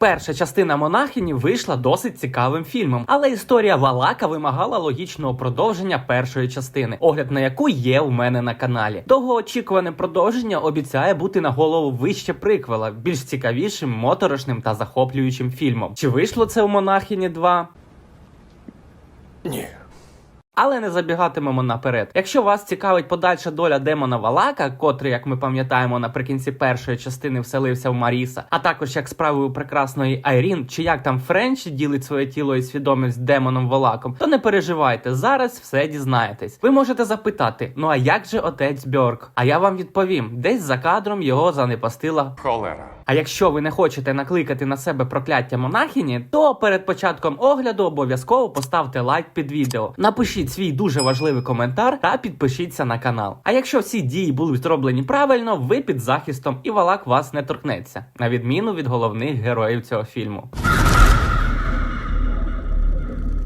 Перша частина монахині вийшла досить цікавим фільмом, але історія Валака вимагала логічного продовження першої частини, огляд на яку є у мене на каналі. Довгоочікуване продовження обіцяє бути на голову вище приквела, більш цікавішим, моторошним та захоплюючим фільмом. Чи вийшло це у монахині 2? Ні. Але не забігатимемо наперед. Якщо вас цікавить подальша доля демона Валака, котрий, як ми пам'ятаємо, наприкінці першої частини вселився в Маріса, а також як справи у прекрасної Айрін, чи як там Френч ділить своє тіло і свідомість з демоном Валаком, то не переживайте, зараз все дізнаєтесь. Ви можете запитати: ну а як же отець Бьорк? А я вам відповім: десь за кадром його занепастила Холера. а якщо ви не хочете накликати на себе прокляття монахині, то перед початком огляду обов'язково поставте лайк під відео. Напишіть свій дуже важливий коментар та підпишіться на канал. А якщо всі дії були зроблені правильно, ви під захистом і валак вас не торкнеться, на відміну від головних героїв цього фільму.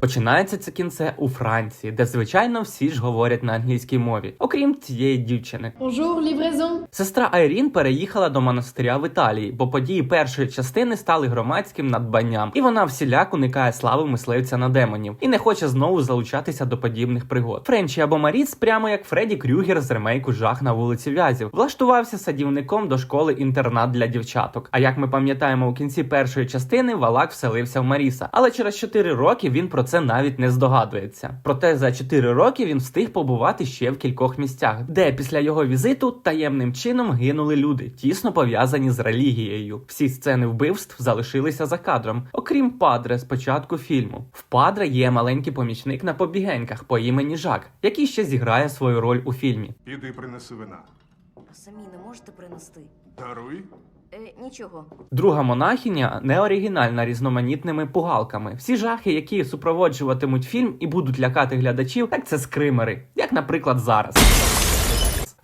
Починається це кінце у Франції, де звичайно всі ж говорять на англійській мові, окрім цієї дівчини. Bonjour, livraison. Сестра Айрін переїхала до монастиря в Італії, бо події першої частини стали громадським надбанням, і вона всіляк уникає слави мисливця на демонів і не хоче знову залучатися до подібних пригод. Френчі або Маріс, прямо як Фредді Крюгер з ремейку Жах на вулиці В'язів, влаштувався садівником до школи інтернат для дівчаток. А як ми пам'ятаємо у кінці першої частини, Валак вселився в Маріса. Але через 4 роки він про це навіть не здогадується. Проте за 4 роки він встиг побувати ще в кількох місцях, де після його візиту таємним чином гинули люди, тісно пов'язані з релігією. Всі сцени вбивств залишилися за кадром, окрім падре з початку фільму. В падре є маленький помічник на побігеньках по імені Жак, який ще зіграє свою роль у фільмі. Іди принеси вина. Самі не можете принести? Даруй. Е, нічого. Друга монахиня не оригінальна різноманітними пугалками. Всі жахи, які супроводжуватимуть фільм і будуть лякати глядачів, так це скримери, як, наприклад, зараз.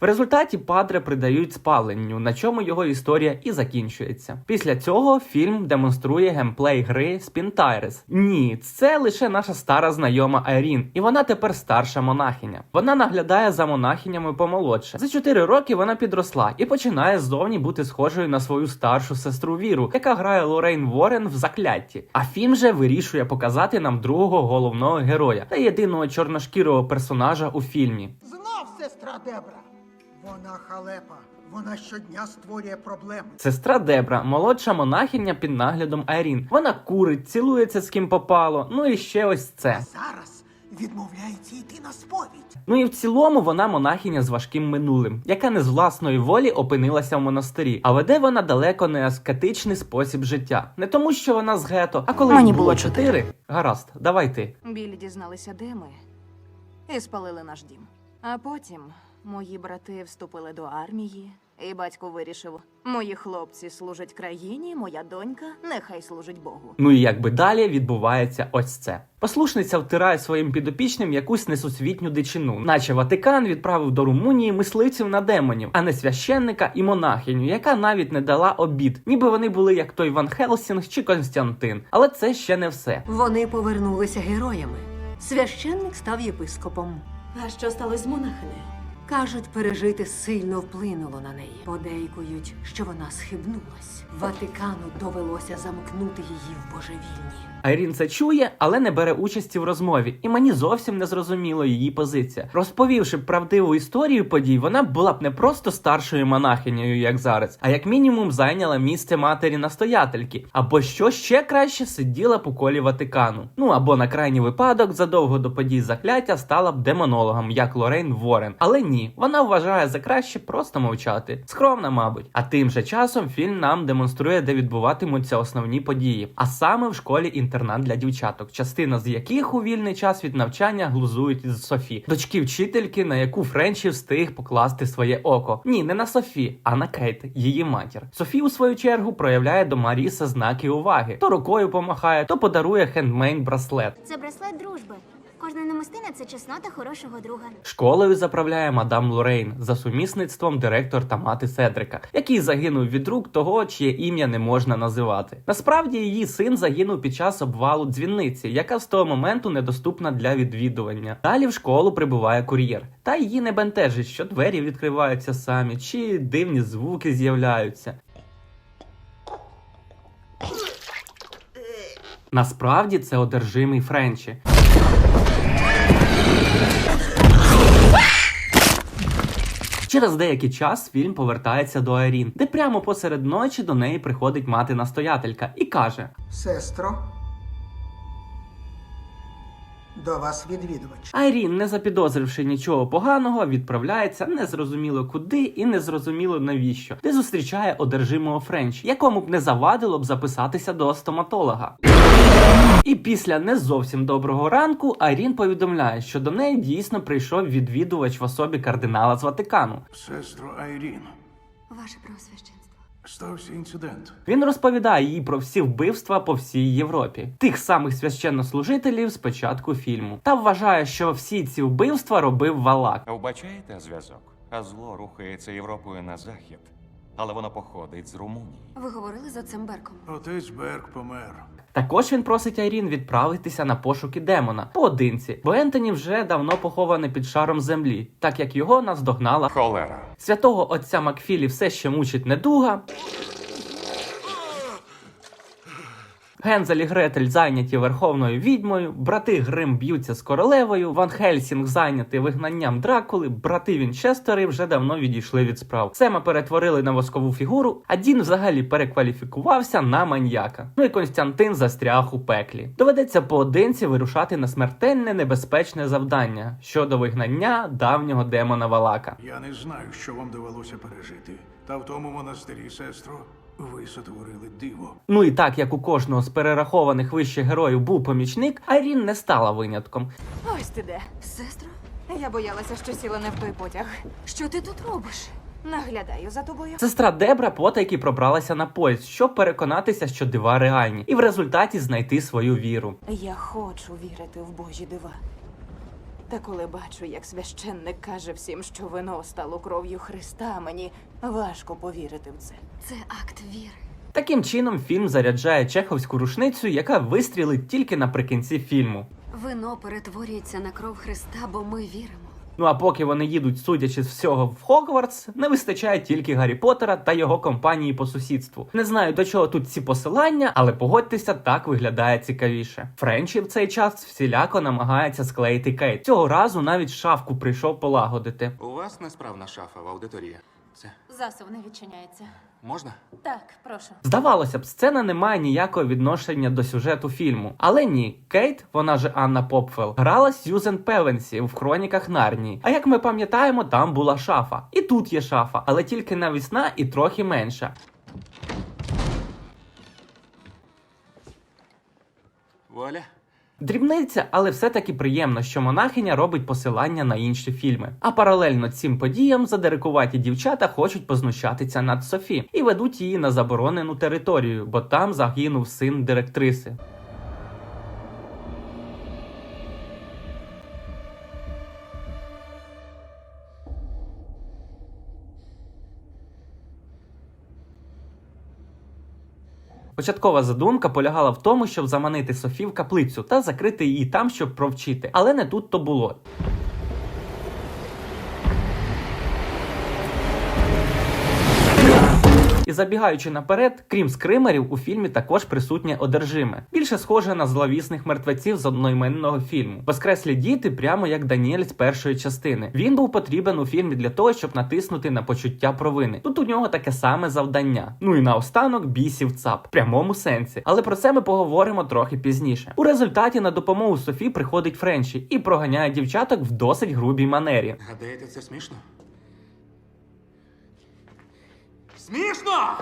В результаті падре придають спаленню, на чому його історія і закінчується. Після цього фільм демонструє геймплей гри Spin Ні, це лише наша стара знайома Айрін, і вона тепер старша монахиня. Вона наглядає за монахинями помолодше. За 4 роки вона підросла і починає ззовні бути схожою на свою старшу сестру Віру, яка грає Лорейн Ворен в закляті. А фільм же вирішує показати нам другого головного героя та єдиного чорношкірого персонажа у фільмі. Знов сестра Дебра. Вона халепа. Вона щодня створює проблеми. Сестра Дебра, молодша монахиня під наглядом Айрін. Вона курить, цілується з ким попало. Ну і ще ось це. Зараз відмовляється йти на сповідь. Ну і в цілому вона монахиня з важким минулим, яка не з власної волі опинилася в монастирі. А веде вона далеко не аскетичний спосіб життя. Не тому, що вона з гето, а коли Мені було було чотири. Гаразд, давай ти. Білі дізналися, де ми, і спалили наш дім. А потім мої брати вступили до армії, і батько вирішив: мої хлопці служать країні, моя донька нехай служить Богу. Ну і якби далі відбувається ось це. Послушниця втирає своїм підопічним якусь несусвітню дичину, наче Ватикан відправив до Румунії мисливців на демонів, а не священника і монахиню, яка навіть не дала обід, ніби вони були як той Ван Хелсінг чи Константин. Але це ще не все. Вони повернулися героями. Священник став єпископом. А що сталося з монахинею? Кажуть, пережити сильно вплинуло на неї. Подейкують, що вона схибнулась. Ватикану довелося замкнути її в божевільні. Айрін це чує, але не бере участі в розмові, і мені зовсім не зрозуміло її позиція. Розповівши правдиву історію подій, вона була б не просто старшою монахинею, як зараз, а як мінімум зайняла місце матері настоятельки, або що ще краще сиділа у колі Ватикану. Ну або на крайній випадок, задовго до подій закляття стала б демонологом, як Лорейн Ворен. Але ні, вона вважає за краще просто мовчати. Скромна, мабуть. А тим же часом фільм нам демонструє, де відбуватимуться основні події, а саме в школі інтернат для дівчаток, частина з яких у вільний час від навчання глузують із Софі, дочки вчительки, на яку Френчі встиг покласти своє око. Ні, не на Софі, а на Кейт, її матір. Софі, у свою чергу, проявляє до Маріса знаки уваги: то рукою помахає, то подарує хендмейд браслет. Це браслет дружби. Кожна намистина це чеснота хорошого друга. Школою заправляє мадам Лорейн за сумісництвом директор та мати Седрика, який загинув від рук того, чиє ім'я не можна називати. Насправді її син загинув під час обвалу дзвіниці, яка з того моменту недоступна для відвідування. Далі в школу прибуває кур'єр, та її не бентежить, що двері відкриваються самі, чи дивні звуки з'являються. Насправді це одержимий Френчі. Через деякий час фільм повертається до Айрін, де прямо посеред ночі до неї приходить мати настоятелька і каже: Сестро. До вас відвідувач. Айрін, не запідозривши нічого поганого, відправляється незрозуміло куди і незрозуміло навіщо, де зустрічає одержимого Френчі, якому б не завадило б записатися до стоматолога. І після не зовсім доброго ранку Айрін повідомляє, що до неї дійсно прийшов відвідувач в особі кардинала з Ватикану. Сестро Айрін, Ваше Преосвященство. стався інцидент. Він розповідає їй про всі вбивства по всій Європі, тих самих священнослужителів з початку фільму, та вважає, що всі ці вбивства робив Валак. Вбачаєте зв'язок? А зло рухається Європою на захід, але воно походить з Румунії. Ви говорили з отцем Берком. Отець Берг помер. Також він просить Айрін відправитися на пошуки демона поодинці, бо Ентоні вже давно похований під шаром землі, так як його наздогнала Холера. святого отця Макфілі все ще мучить недуга. Гензель і Гретель зайняті верховною відьмою, брати Грим б'ються з королевою, Ван Хельсінг зайнятий вигнанням Дракули, брати Вінчестери вже давно відійшли від справ. Сема перетворили на воскову фігуру, а Дін взагалі перекваліфікувався на маньяка. Ну і Константин застряг у пеклі. Доведеться поодинці вирушати на смертельне небезпечне завдання щодо вигнання давнього демона Валака. Я не знаю, що вам довелося пережити. Та в тому монастирі, сестро, ви сотворили диво. Ну і так як у кожного з перерахованих вище героїв був помічник, Айрін не стала винятком. Ось ти де. Сестро? Я боялася, що сіла не в той потяг. Що ти тут робиш? Наглядаю за тобою. Сестра Дебра потайки пробралася на поїзд, щоб переконатися, що дива реальні, і в результаті знайти свою віру. Я хочу вірити в Божі дива. Та коли бачу, як священник каже всім, що вино стало кров'ю Христа, мені важко повірити в це. Це акт віри. Таким чином, фільм заряджає чеховську рушницю, яка вистрілить тільки наприкінці фільму. Вино перетворюється на кров Христа, бо ми віримо. Ну а поки вони їдуть, судячи з всього в Хогвартс, не вистачає тільки Гаррі Поттера та його компанії по сусідству. Не знаю до чого тут ці посилання, але погодьтеся, так виглядає цікавіше. Френчі в цей час всіляко намагається склеїти Кейт. Цього разу навіть шафку прийшов полагодити. У вас несправна шафа в аудиторії. Це Засув не відчиняється. можна? Так, прошу. Здавалося б, сцена не має ніякого відношення до сюжету фільму. Але ні, Кейт, вона же Анна Попфел, грала Сьюзен Певенсі в хроніках Нарнії. А як ми пам'ятаємо, там була шафа. І тут є шафа, але тільки навісна і трохи менша. Вуаля. Дрібниця, але все-таки приємно, що монахиня робить посилання на інші фільми. А паралельно цим подіям задирикуваті дівчата хочуть познущатися над Софі і ведуть її на заборонену територію, бо там загинув син директриси. Початкова задумка полягала в тому, щоб заманити Софі в каплицю та закрити її там, щоб провчити. Але не тут то було. І забігаючи наперед, крім скримерів, у фільмі також присутнє одержиме. Більше схоже на зловісних мертвеців з одноіменного фільму. Воскреслі діти, прямо як Даніель з першої частини. Він був потрібен у фільмі для того, щоб натиснути на почуття провини. Тут у нього таке саме завдання. Ну і наостанок бісів цап в прямому сенсі. Але про це ми поговоримо трохи пізніше. У результаті на допомогу Софі приходить Френчі і проганяє дівчаток в досить грубій манері. Гадаєте, це смішно? Смішно!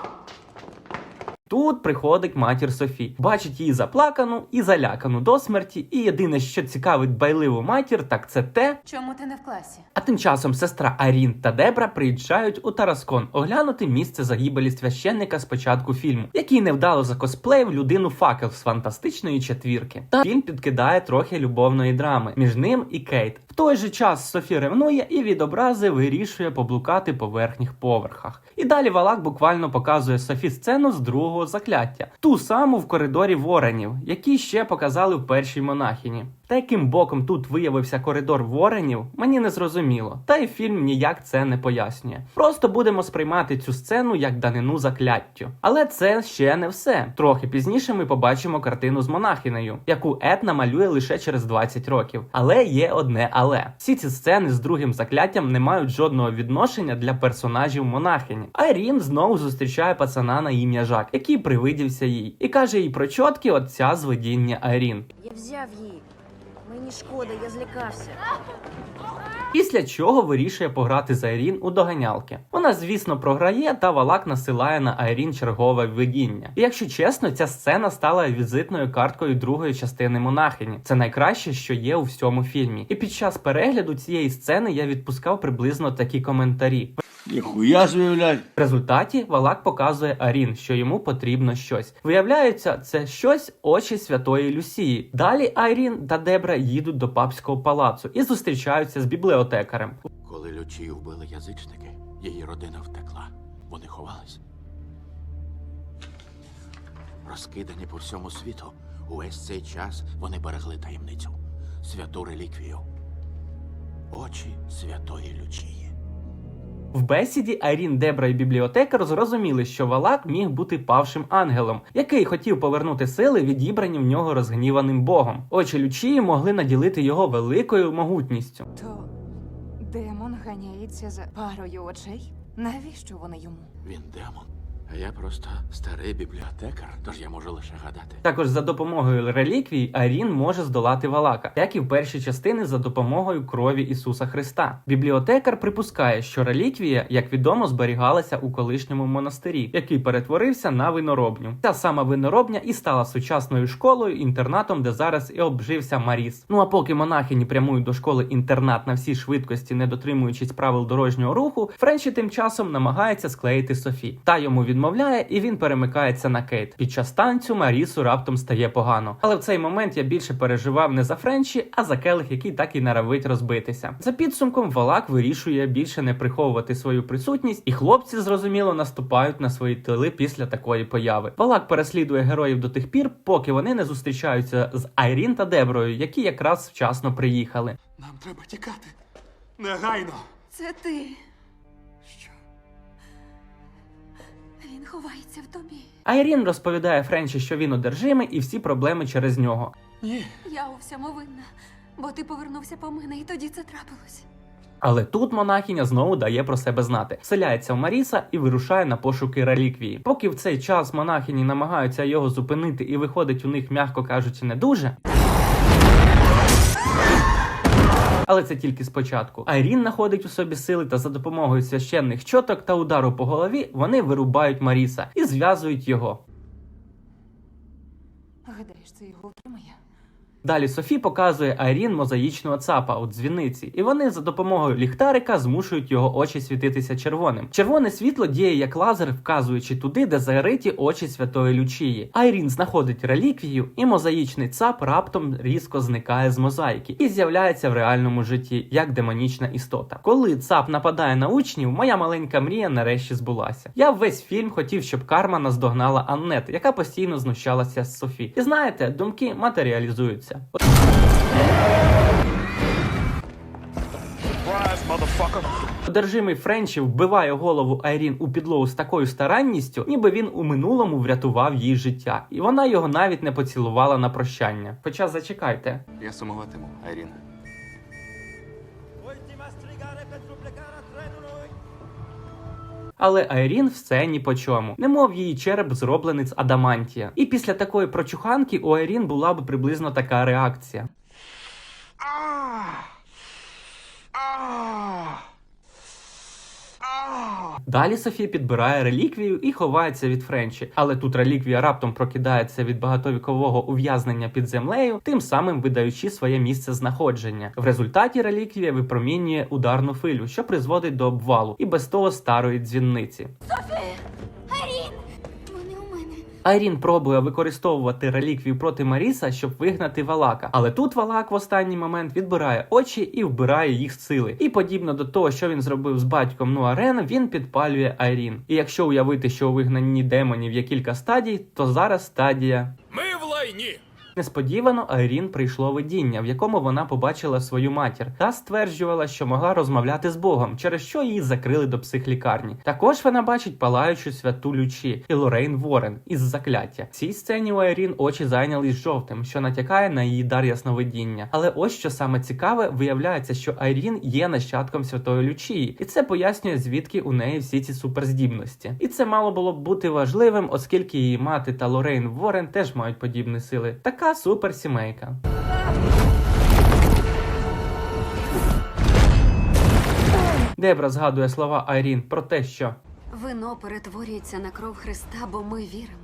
Тут приходить матір Софі, бачить її заплакану і залякану до смерті. І єдине, що цікавить байливу матір, так це те. Чому ти не в класі? А тим часом сестра Арін та Дебра приїжджають у Тараскон оглянути місце загибелі священника з початку фільму, який невдало закосплеїв людину факел з фантастичної четвірки. Та фільм підкидає трохи любовної драми між ним і Кейт. В той же час Софі ревнує і від образи вирішує поблукати по верхніх поверхах. І далі Валак буквально показує Софі сцену з другого закляття, ту саму в коридорі Воренів, які ще показали в першій монахіні. Та яким боком тут виявився коридор Воренів, мені не зрозуміло. Та й фільм ніяк це не пояснює. Просто будемо сприймати цю сцену як данину закляттю. Але це ще не все. Трохи пізніше ми побачимо картину з монахинею, яку Етна малює лише через 20 років. Але є одне але. Всі ці сцени з другим закляттям не мають жодного відношення для персонажів монахині. Айрін знову зустрічає пацана на ім'я Жак, який привидівся їй, і каже їй про чотки отця з видіння Айрін. Я взяв її. Мені шкода, я злякався. Після чого вирішує пограти з Айрін у доганялки. Вона, звісно, програє, та Валак насилає на Айрін чергове видіння. І якщо чесно, ця сцена стала візитною карткою другої частини монахині. Це найкраще, що є у всьому фільмі. І під час перегляду цієї сцени я відпускав приблизно такі коментарі. Ніхуя собі. В результаті Валак показує Арін, що йому потрібно щось. Виявляється, це щось очі святої Люсії. Далі Айрін та Дебра їдуть до папського палацу і зустрічаються з бібліотекарем. Коли Лючію вбили язичники, її родина втекла. Вони ховались. Розкидані по всьому світу. Увесь цей час вони берегли таємницю. Святу реліквію. Очі святої Лючії. В бесіді Айрін, Дебра і бібліотекар зрозуміли, що Валак міг бути павшим ангелом, який хотів повернути сили, відібрані в нього розгніваним богом. Очі Лючії могли наділити його великою могутністю. То демон ганяється за парою очей? Навіщо вони йому? Він демон. Я просто старий бібліотекар, тож я можу лише гадати. Також за допомогою реліквій Арін може здолати Валака, як і в першій частини за допомогою крові Ісуса Христа. Бібліотекар припускає, що реліквія, як відомо, зберігалася у колишньому монастирі, який перетворився на виноробню. Ця сама виноробня і стала сучасною школою, інтернатом, де зараз і обжився Маріс. Ну а поки монахині прямують до школи інтернат на всій швидкості, не дотримуючись правил дорожнього руху, Френчі тим часом намагається склеїти Софі. Та йому відмовляє, і він перемикається на Кейт. Під час танцю Марісу раптом стає погано. Але в цей момент я більше переживав не за Френчі, а за келих, який так і наравить розбитися. За підсумком Валак вирішує більше не приховувати свою присутність, і хлопці зрозуміло наступають на свої тили після такої появи. Валак переслідує героїв до тих пір, поки вони не зустрічаються з Айрін та Деброю, які якраз вчасно приїхали. Нам треба тікати. Негайно. Це ти. Він ховається в тобі. Айрін розповідає Френчі, що він одержимий, і всі проблеми через нього. Ні. Я у всьому винна, бо ти повернувся по мене, і тоді це трапилось. Але тут монахиня знову дає про себе знати, вселяється в Маріса і вирушає на пошуки реліквії. Поки в цей час монахині намагаються його зупинити і виходить у них, м'яко кажучи, не дуже. Але це тільки спочатку. Айрін знаходить у собі сили та за допомогою священних чоток та удару по голові вони вирубають Маріса і зв'язують його. Гадаєш, це його утримає? Далі Софі показує Айрін мозаїчного цапа у дзвіниці, і вони за допомогою ліхтарика змушують його очі світитися червоним. Червоне світло діє як лазер, вказуючи туди, де зариті очі святої Лючії. Айрін знаходить реліквію, і мозаїчний цап раптом різко зникає з мозаїки і з'являється в реальному житті як демонічна істота. Коли цап нападає на учнів, моя маленька мрія нарешті збулася. Я весь фільм хотів, щоб карма наздогнала Аннет, яка постійно знущалася з Софі. І знаєте, думки матеріалізуються. Одержимий Френчі вбиває голову Айрін у підлогу з такою старанністю, ніби він у минулому врятував їй життя, і вона його навіть не поцілувала на прощання. Хоча зачекайте. Я сумуватиму, Айрін. Але Айрін все ні по чому, немов її череп зроблений з адамантія. І після такої прочуханки у Айрін була б приблизно така реакція. Далі Софія підбирає реліквію і ховається від Френчі, але тут реліквія раптом прокидається від багатовікового ув'язнення під землею, тим самим видаючи своє місце знаходження. В результаті реліквія випромінює ударну филю, що призводить до обвалу і без того старої дзвінниці. Арін! Айрін пробує використовувати реліквію проти Маріса, щоб вигнати Валака. Але тут Валак в останній момент відбирає очі і вбирає їх сили. І подібно до того, що він зробив з батьком Нуарен, він підпалює Айрін. І якщо уявити, що у вигнанні демонів є кілька стадій, то зараз стадія Ми в лайні! Несподівано Айрін прийшло видіння, в якому вона побачила свою матір та стверджувала, що могла розмовляти з Богом, через що її закрили до психлікарні. Також вона бачить палаючу святу Лючі і Лорейн Ворен із закляття. В цій сцені у Айрін очі зайнялись жовтим, що натякає на її дар ясновидіння. Але ось що саме цікаве, виявляється, що Айрін є нащадком святої Лючії, і це пояснює, звідки у неї всі ці суперздібності. І це мало було б бути важливим, оскільки її мати та Лорейн Ворен теж мають подібні сили. Така суперсімейка. Дебра згадує слова Айрін про те, що Вино перетворюється на кров Христа, бо ми віримо.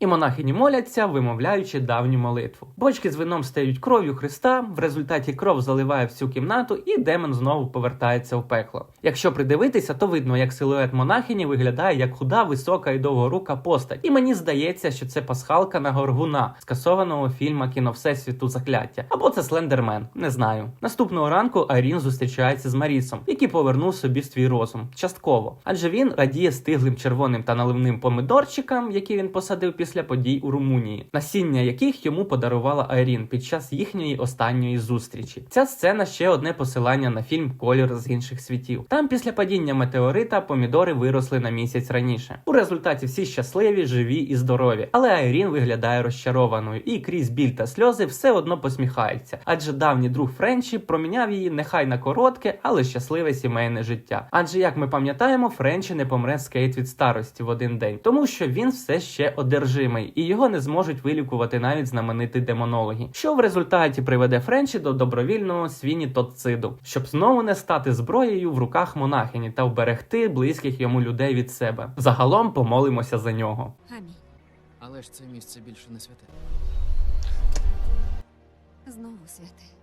І монахині моляться, вимовляючи давню молитву. Бочки з вином стають кров'ю Христа. В результаті кров заливає всю кімнату, і демон знову повертається в пекло. Якщо придивитися, то видно, як силует монахині виглядає як худа, висока і довгорука постать. І мені здається, що це пасхалка на горгуна, скасованого фільма кіно Всесвіту закляття. Або це Слендермен, не знаю. Наступного ранку Айрін зустрічається з Марісом, який повернув собі свій розум частково, адже він радіє стиглим червоним та наливним помидорчикам, які він посадив після подій у Румунії, насіння яких йому подарувала Айрін під час їхньої останньої зустрічі. Ця сцена ще одне посилання на фільм Колір з інших світів. Там після падіння метеорита помідори виросли на місяць раніше. У результаті всі щасливі, живі і здорові. Але Айрін виглядає розчарованою і крізь біль та сльози все одно посміхається, адже давній друг Френчі проміняв її нехай на коротке, але щасливе сімейне життя. Адже як ми пам'ятаємо, Френчі не помре з Кейт від старості в один день, тому що він все ще одержимий, і його не зможуть вилікувати навіть знамениті демонологи, що в результаті приведе Френчі до добровільного свінітоциду, щоб знову не стати зброєю в руках монахині та вберегти близьких йому людей від себе. Загалом помолимося за нього. Амінь. Але ж це місце більше не святе. Знову святе.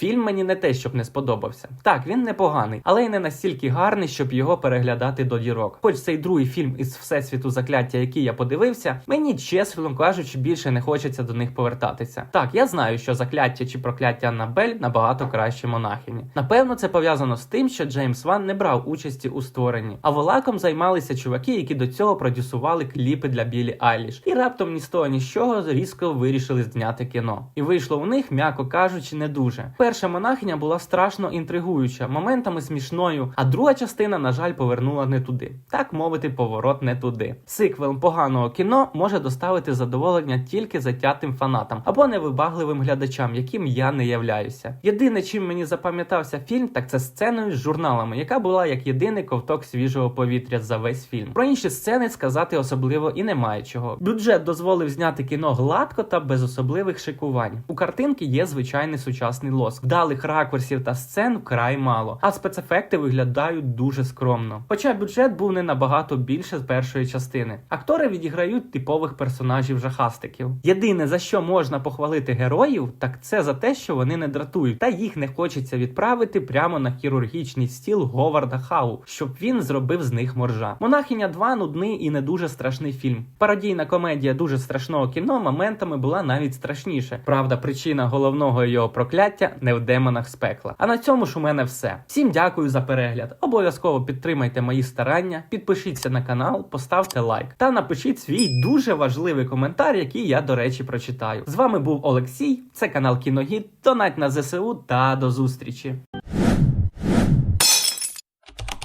Фільм мені не те, щоб не сподобався. Так, він непоганий, але й не настільки гарний, щоб його переглядати до дірок. Хоч цей другий фільм із всесвіту закляття, який я подивився, мені чесно кажучи, більше не хочеться до них повертатися. Так, я знаю, що закляття чи прокляття Аннабель набагато краще монахині. Напевно, це пов'язано з тим, що Джеймс Ван не брав участі у створенні, а волаком займалися чуваки, які до цього продюсували кліпи для Білі Айліш, і раптом ні з того, ні з чого різко вирішили зняти кіно. І вийшло у них, м'яко кажучи, не дуже. Перша монахиня була страшно інтригуюча, моментами смішною, а друга частина, на жаль, повернула не туди. Так мовити, поворот не туди. Сиквел поганого кіно може доставити задоволення тільки затятим фанатам або невибагливим глядачам, яким я не являюся. Єдине, чим мені запам'ятався фільм, так це сценою з журналами, яка була як єдиний ковток свіжого повітря за весь фільм. Про інші сцени сказати особливо і немає чого. Бюджет дозволив зняти кіно гладко та без особливих шикувань. У картинки є звичайний сучасний лоск. Вдалих ракурсів та сцен вкрай мало, а спецефекти виглядають дуже скромно. Хоча бюджет був не набагато більше з першої частини. Актори відіграють типових персонажів жахастиків. Єдине за що можна похвалити героїв, так це за те, що вони не дратують, та їх не хочеться відправити прямо на хірургічний стіл Говарда Хау, щоб він зробив з них моржа. Монахиня 2 нудний і не дуже страшний фільм. Пародійна комедія дуже страшного кіно моментами була навіть страшніше. Правда, причина головного його прокляття не в демонах з пекла. А на цьому ж у мене все. Всім дякую за перегляд. Обов'язково підтримайте мої старання, підпишіться на канал, поставте лайк та напишіть свій дуже важливий коментар, який я, до речі, прочитаю. З вами був Олексій. Це канал Кіногід. Донать на ЗСУ та до зустрічі.